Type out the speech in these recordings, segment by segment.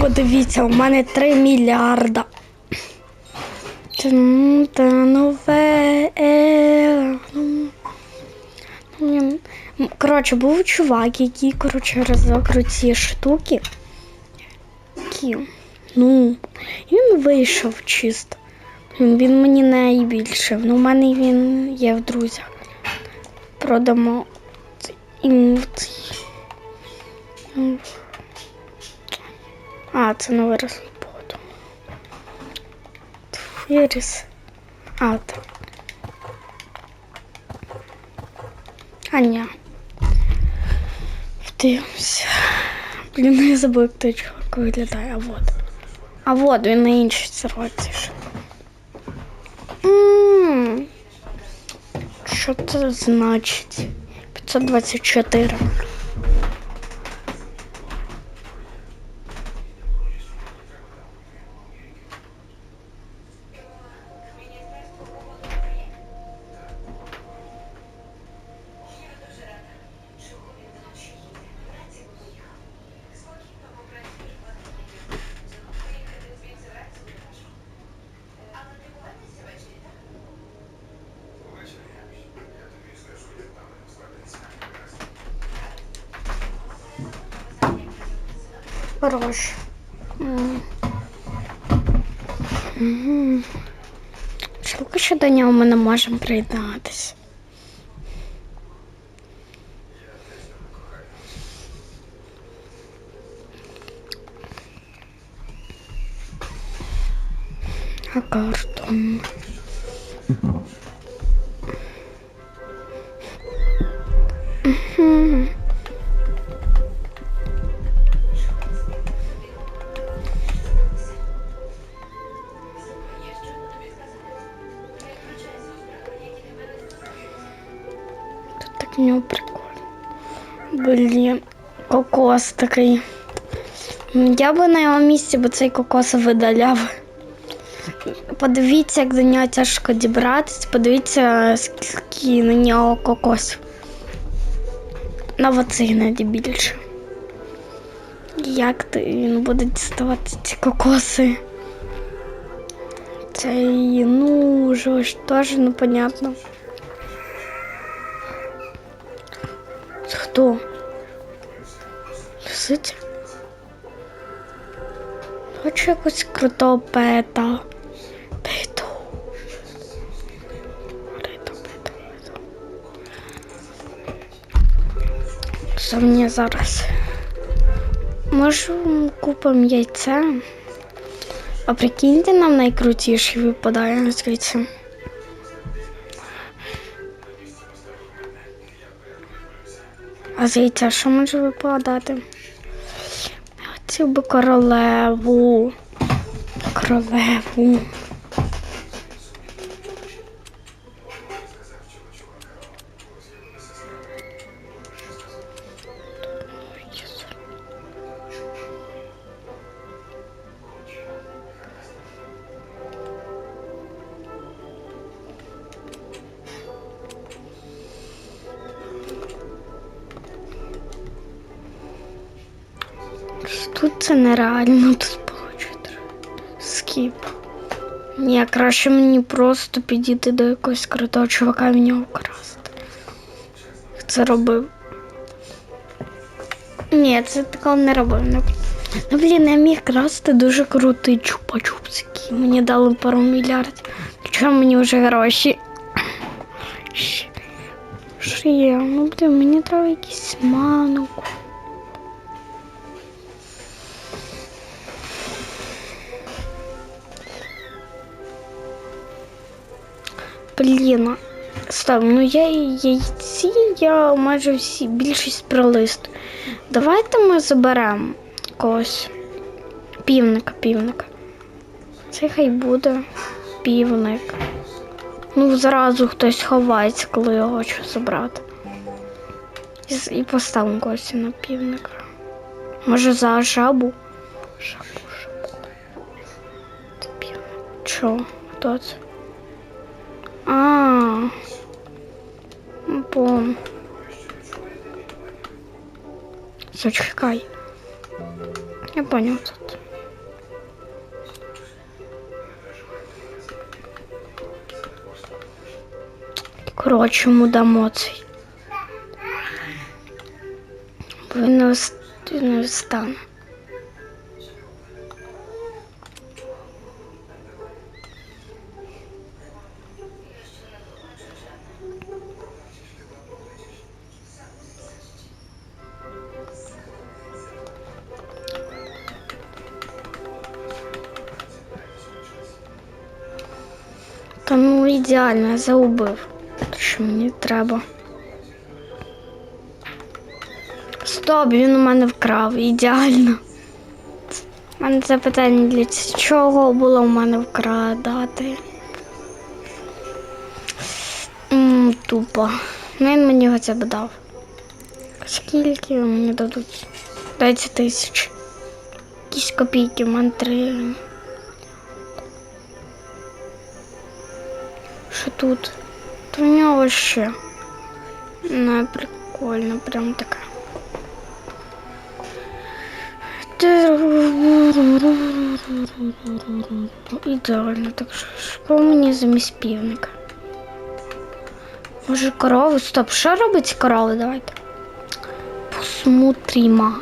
Подивіться, у мене 3 мільярда. Та нове ера. Ну, Коротше, був чувак, який, коротше, розокрив ці штуки. Які, ну, він вийшов чисто. Він, мені найбільше. Ну, у мене він є в друзях. Продамо. А, це не виросло потім. Виріс. А, так. А, ні. Вдивимося. Блін, я забув, як той чувак виглядає. А вот. А вот він на іншій сорочці. ще. М, Що це значить? 524. Хорош. Скільки ще до нього ми не можемо приєднатися? А карту? В нього прикольно. Блін, кокос такий. М, Я би на його місці би цей кокос видаляв. Подивіться, як до нього тяжко дібратись, подивіться, скільки на нього кокосів. На навіть більше. Як він буде діставати ці кокоси? Цей, ну, ж теж непонятно. Хто? Лисиця? Хочу якось крутого пета. Пету. Пету, пету, пету. Що мені зараз? Може, купимо яйце? А прикиньте, нам найкрутіший випадає звідси. А зайця що може випадати? Я хотів би королеву. Королеву. Тут це нереально тут получити. Скіп. Ні, краще мені просто підійти до якогось крутого чувака і в нього вкрасти. Це робив. Ні, це такого не робив. Ну, ну блін, я міг красти дуже крутий чупа-чупс, який мені дали пару мільярдів. Чому мені вже гроші? Що є? Ну блін, мені треба якийсь манок. Блін, стоп, ну я яйці, я майже всі більшість пролист. Давайте ми заберемо когось. Півника, півника. Це хай буде півник. Ну, зразу хтось ховається, коли я хочу забрати. І, і поставимо когось на півника. Може за жабу? Жабу, жабу. Це півник. Чо? Хто це? А. Ну, Бом. Зачекай. Я понял тут. Коротше, му дамо цей. Бо. Ідеально, я загубив. Що мені треба. Стоп, він у мене вкрав. Ідеально. У мене запитання для чого було у мене вкрадати. М, тупо. Ну, Він мені хоча б дав. Скільки мені дадуть? 10 тисяч. Якісь копійки, в мене. Що тут? То в нього ще. Прикольно, прям таке. Ідеально, так що мені замість півника. Може корову? Стоп, що робить корова? Давайте. Посмотримо.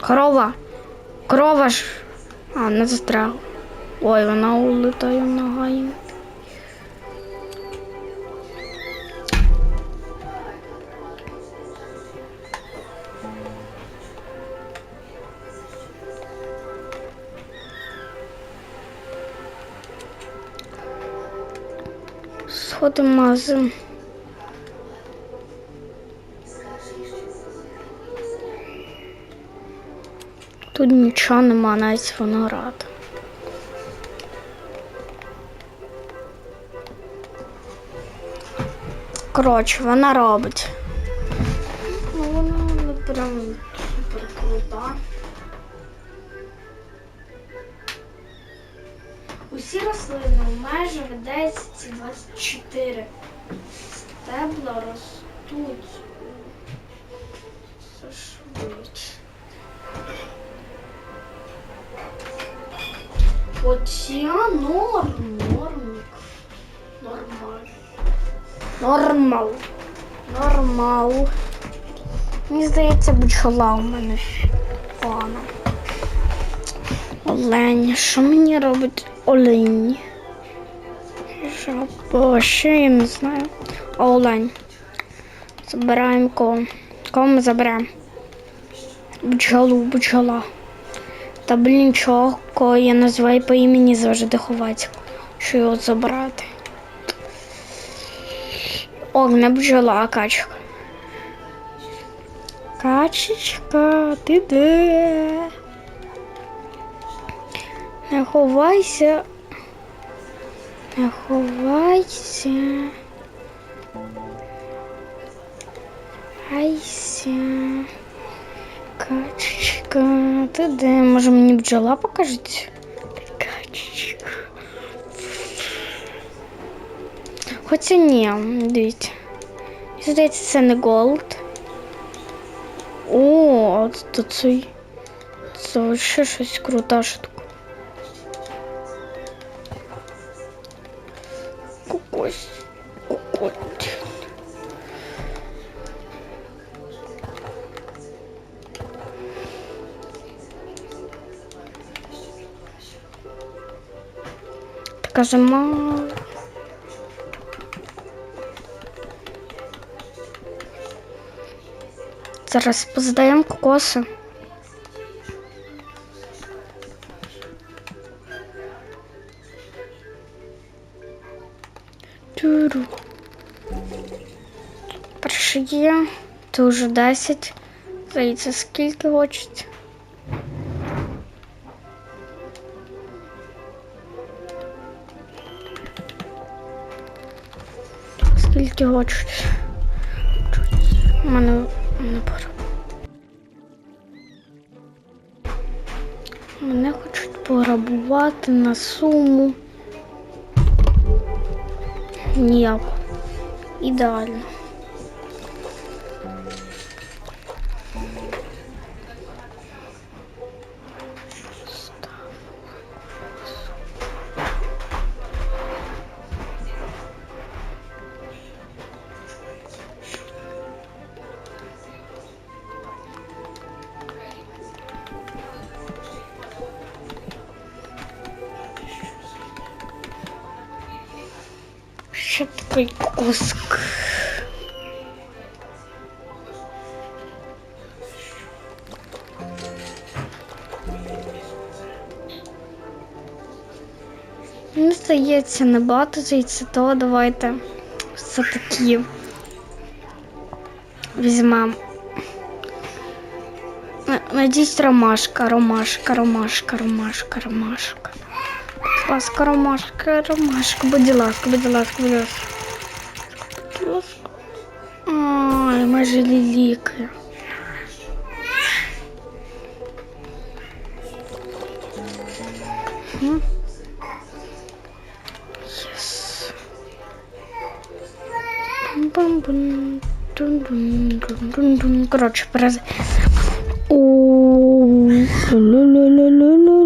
Корова. Корова ж. А, не застрягла. Ой, вона улетає ногами. Сходимо в магазин. Тут нічого нема, навіть виноград. Коротше, вона робить. Ну, вона не прям супер крута. Усі рослини майже в 10-24 стебла ростуть швидше. Хоча норм, нормик. Нормаль. Нормал. Нормал. Мені здається, бджола у мене. Олень. Що мені робить олень? Жаба, ще я не знаю. Олень. Забираємо кого. Кого ми заберемо? Бджолу, бджола. Та блін, чого, кого я називаю по імені завжди ховати. Що його забрати? О, не бджола, качка. Качечка, ти де? Не ховайся. Не ховайся. Ховайся. Качечка, ти де? Може мені бджола покажуть? Качечка. Хоча ні, дивіться. Здається, це не голд. О, то цей. Це ще щось крута штука. Така зима. Зараз позадаємо кокоси. Тюру. Перше є. Це вже 10. Здається, скільки хочуть. Скільки хочуть. У мене не. Мене хочуть пограбувати на суму. Ніяко. Ідеально. ще такий куск. Мені здається, небагато звідси, то давайте все таки візьмемо. На- Надіюсь, ромашка, ромашка, ромашка, ромашка, ромашка. Ласка, ромашка, ромашка, будь ласка, будь ласка, будь ласка. Будь ласка. Ой, мы же лиликаем. Угу. Yes. Бум -бум. Дун -дун -дун -дун -дун. Короче, раз. О, ла ла ла ла ла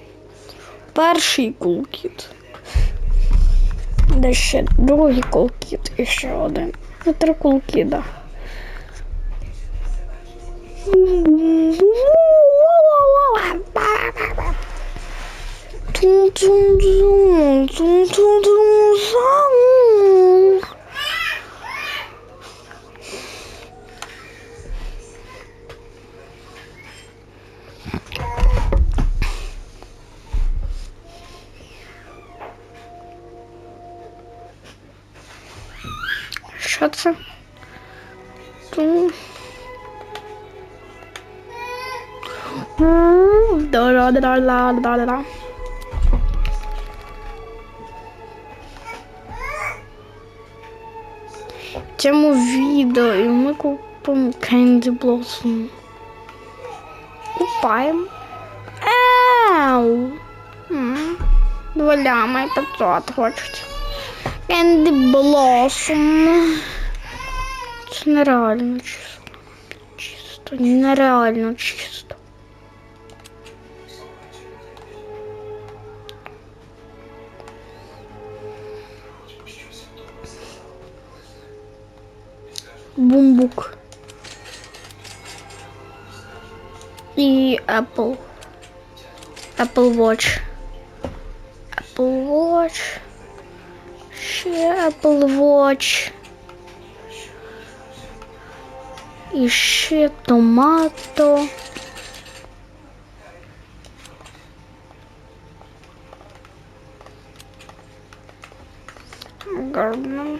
Перший кулкіт. Де ще другий кулкіт і ще один. Ну, три кулкіда. Тун-тун-тун, тун-тун-тун-тун. Da, da, da, da, da, da. Тему відео і ми купимо Candy Blossom. Купаємо. Ау! Два май 500 хочуть. Candy Blossom. Це нереально чисто. Чисто, нереально чисто. Бумбук. И Apple. Apple Watch. Apple Watch. Ще Apple Watch. І ще томато. Гарно.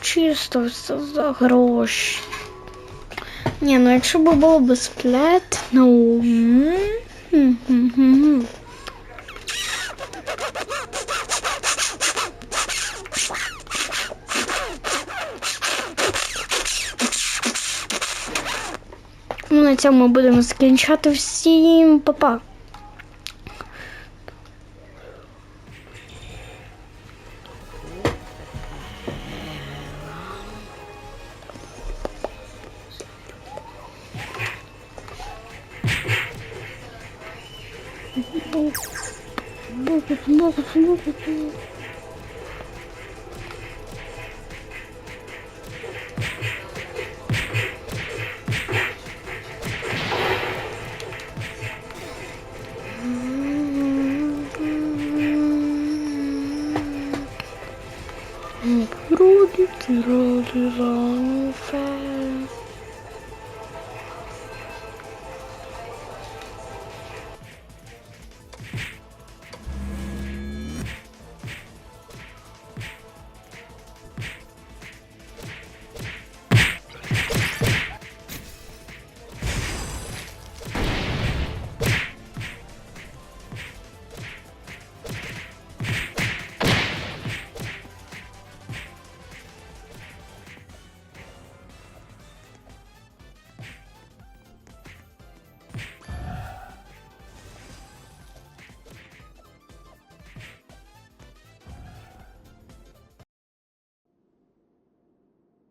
Чисто все за гроші. Ні, ну якщо б було безплатно. ну. Ну, на цьому будемо закінчати. Всім па-па. Too long.